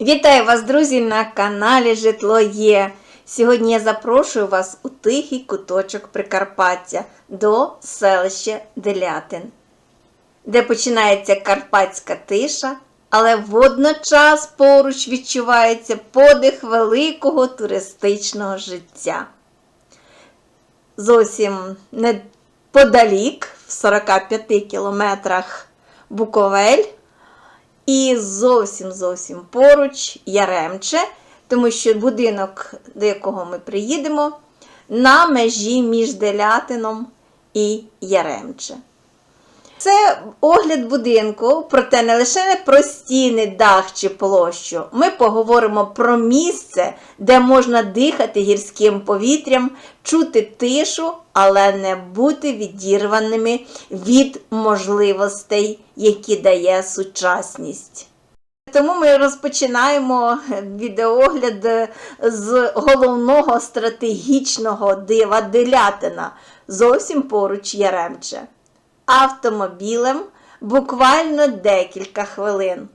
Вітаю вас, друзі, на каналі Житло Є. Сьогодні я запрошую вас у тихий куточок Прикарпаття до селища Делятин, де починається карпатська тиша, але водночас поруч відчувається подих великого туристичного життя. Зовсім неподалік, в 45 кілометрах Буковель. І зовсім зовсім поруч Яремче, тому що будинок, до якого ми приїдемо, на межі між Делятином і Яремче. Це огляд будинку, проте не лише про стіни, дах чи площу. Ми поговоримо про місце, де можна дихати гірським повітрям, чути тишу, але не бути відірваними від можливостей, які дає сучасність. Тому ми розпочинаємо відеогляд з головного стратегічного дива Делятина, зовсім поруч Яремче. Автомобілем буквально декілька хвилин.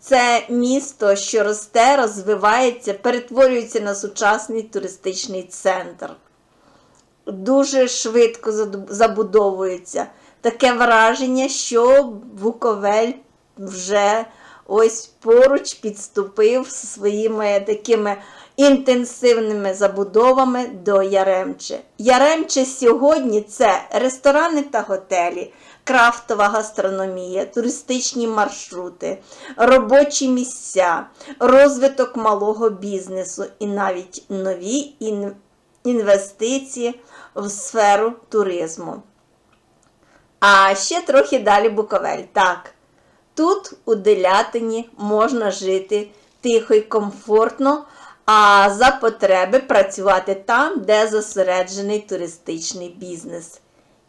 Це місто, що росте, розвивається, перетворюється на сучасний туристичний центр. Дуже швидко забудовується. Таке враження, що Буковель вже ось поруч підступив своїми такими інтенсивними забудовами до Яремче. Яремче сьогодні це ресторани та готелі, крафтова гастрономія, туристичні маршрути, робочі місця, розвиток малого бізнесу і навіть нові інвестиції в сферу туризму. А ще трохи далі Буковель. Так, тут у Делятині можна жити тихо і комфортно, а за потреби працювати там, де зосереджений туристичний бізнес.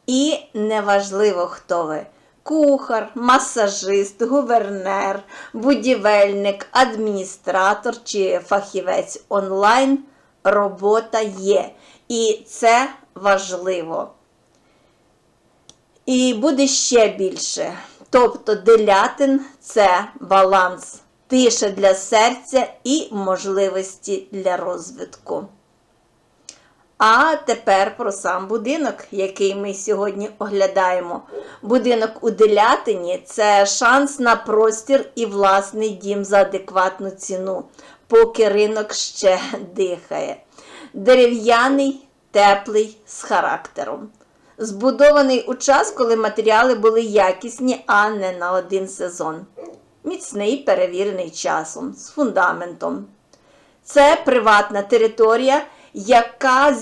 І неважливо, хто ви. Кухар, масажист, гувернер, будівельник, адміністратор чи фахівець онлайн робота є. І це важливо. І буде ще більше. Тобто делятин це баланс, тиша для серця і можливості для розвитку. А тепер про сам будинок, який ми сьогодні оглядаємо. Будинок у Делятині це шанс на простір і власний дім за адекватну ціну, поки ринок ще дихає. Дерев'яний, теплий, з характером. Збудований у час, коли матеріали були якісні, а не на один сезон. Міцний, перевірений часом, з фундаментом. Це приватна територія, яка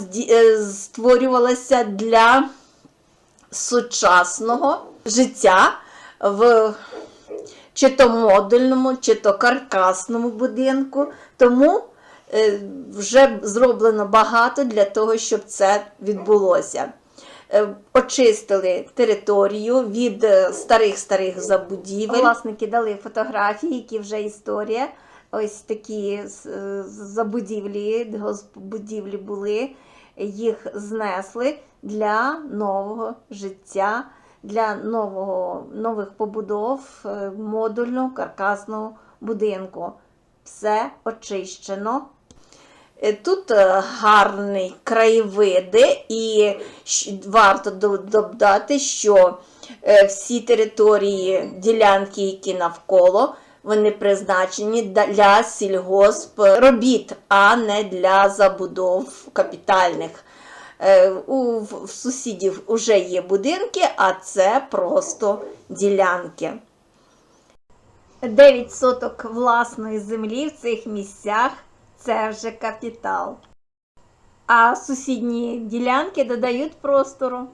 створювалася для сучасного життя в чи то модульному, чи то каркасному будинку. Тому вже зроблено багато для того, щоб це відбулося. Очистили територію від старих-старих забудівель. Власники дали фотографії, які вже історія. Ось такі забудівлі, будівлі були, їх знесли для нового життя, для нового, нових побудов модульного каркасного будинку. Все очищено. Тут гарні краєвиди, і варто додати, що всі території, ділянки, які навколо, вони призначені для сільгосп робіт, а не для забудов капітальних. У сусідів вже є будинки, а це просто ділянки. 9 соток власної землі в цих місцях це вже капітал. А сусідні ділянки додають простору.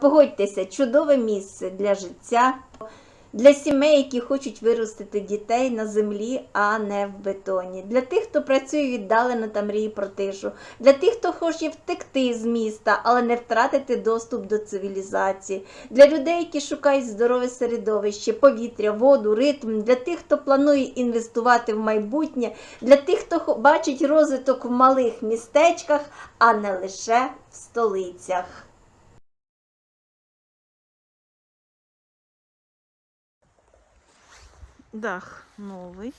Погодьтеся, чудове місце для життя, для сімей, які хочуть виростити дітей на землі, а не в бетоні. Для тих, хто працює віддалено та мріє про тишу, для тих, хто хоче втекти з міста, але не втратити доступ до цивілізації, для людей, які шукають здорове середовище, повітря, воду, ритм, для тих, хто планує інвестувати в майбутнє, для тих, хто бачить розвиток в малих містечках, а не лише в столицях. Дах новий.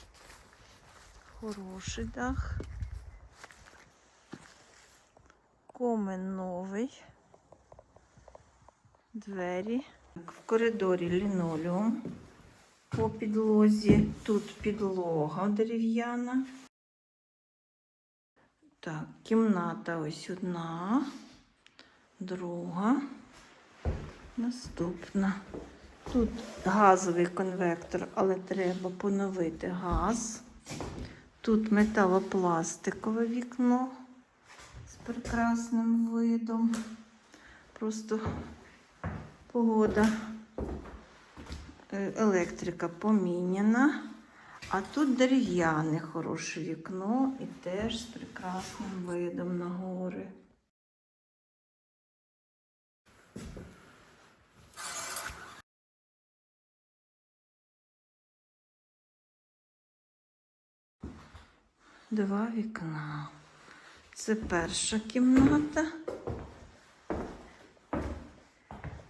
Хороший дах. Комен новий. Двері. В коридорі лінолеум по підлозі. Тут підлога дерев'яна. Так, кімната ось одна, друга, наступна. Тут газовий конвектор, але треба поновити газ. Тут металопластикове вікно з прекрасним видом. Просто погода, е, електрика поміняна. А тут дерев'яне хороше вікно і теж з прекрасним видом на гори. Два вікна. Це перша кімната.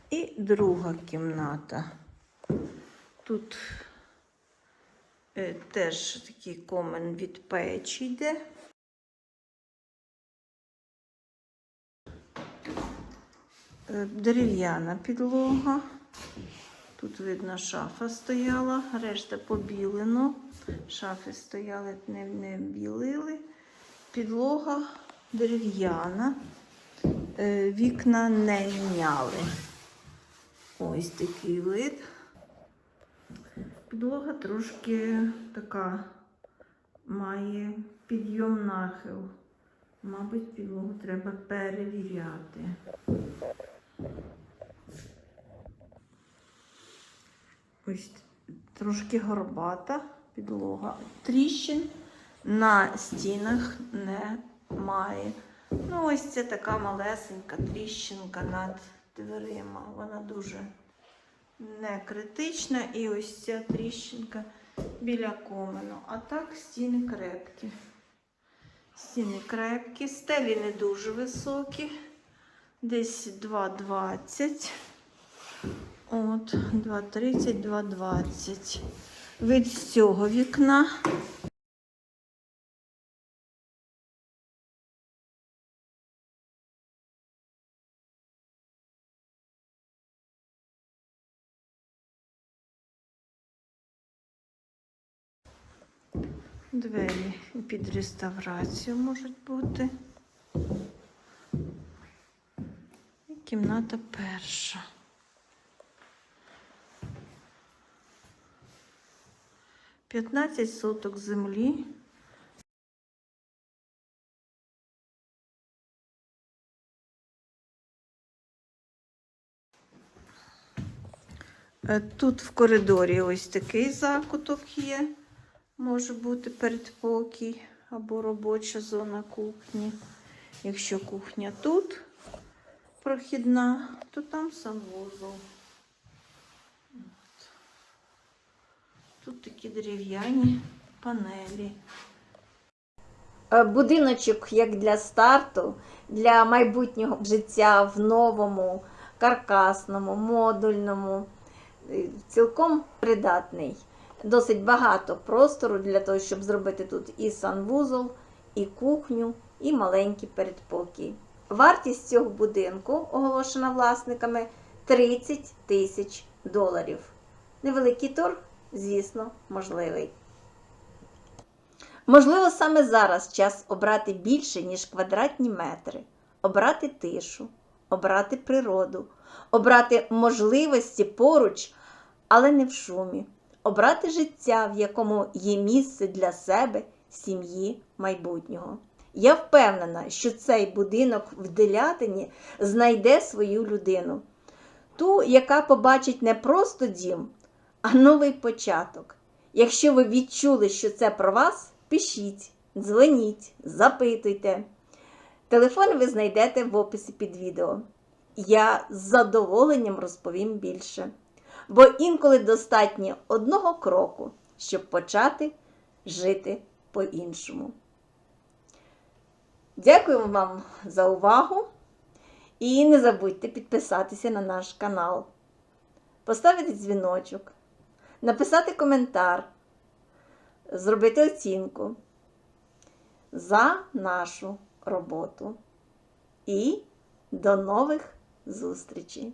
І друга кімната. Тут е, теж такий комен від печі йде. Е, Дерев'яна підлога. Тут видно, шафа стояла, решта побілено. Шафи стояли, не, не білили. Підлога дерев'яна. Е, Вікна не міняли. Ось такий вид. Підлога трошки така має підйом нахил. Мабуть, підлогу треба перевіряти. Ось трошки горбата підлога. Тріщин на стінах немає. Ну, ось це така малесенька тріщинка над дверима. Вона дуже не критична. І ось ця тріщинка біля комену. А так стіни крепкі. Стіни крепкі, стелі не дуже високі. Десь 2,20. От, 2,30, 2,20. Від з цього вікна. Двері під реставрацію можуть бути. І кімната перша. П'ятнадцять соток землі. Е, Тут в коридорі ось такий закуток є. Може бути передпокій або робоча зона кухні. Якщо кухня тут прохідна, то там санвузол. Тут такі дерев'яні панелі. Е, Будиночок як для старту, для майбутнього життя в новому, каркасному, модульному, е, цілком придатний. Досить багато простору для того, щоб зробити тут і санвузол, і кухню, і маленький передпокій. Вартість цього будинку, оголошена власниками, 30 тисяч доларів. Невеликий торг, звісно, можливий. Можливо, саме зараз час обрати більше, ніж квадратні метри, обрати тишу, обрати природу, обрати можливості поруч, але не в шумі, обрати життя, в якому є місце для себе, сім'ї, майбутнього. Я впевнена, що цей будинок в Делятині знайде свою людину, ту, яка побачить не просто дім, а новий початок. Якщо ви відчули, що це про вас, пишіть, дзвоніть, запитуйте. Телефон ви знайдете в описі під відео. Я з задоволенням розповім більше. Бо інколи достатньо одного кроку, щоб почати жити по-іншому. Дякую вам за увагу і не забудьте підписатися на наш канал, поставити дзвіночок, написати коментар, зробити оцінку. за нашу роботу. І до нових зустрічей!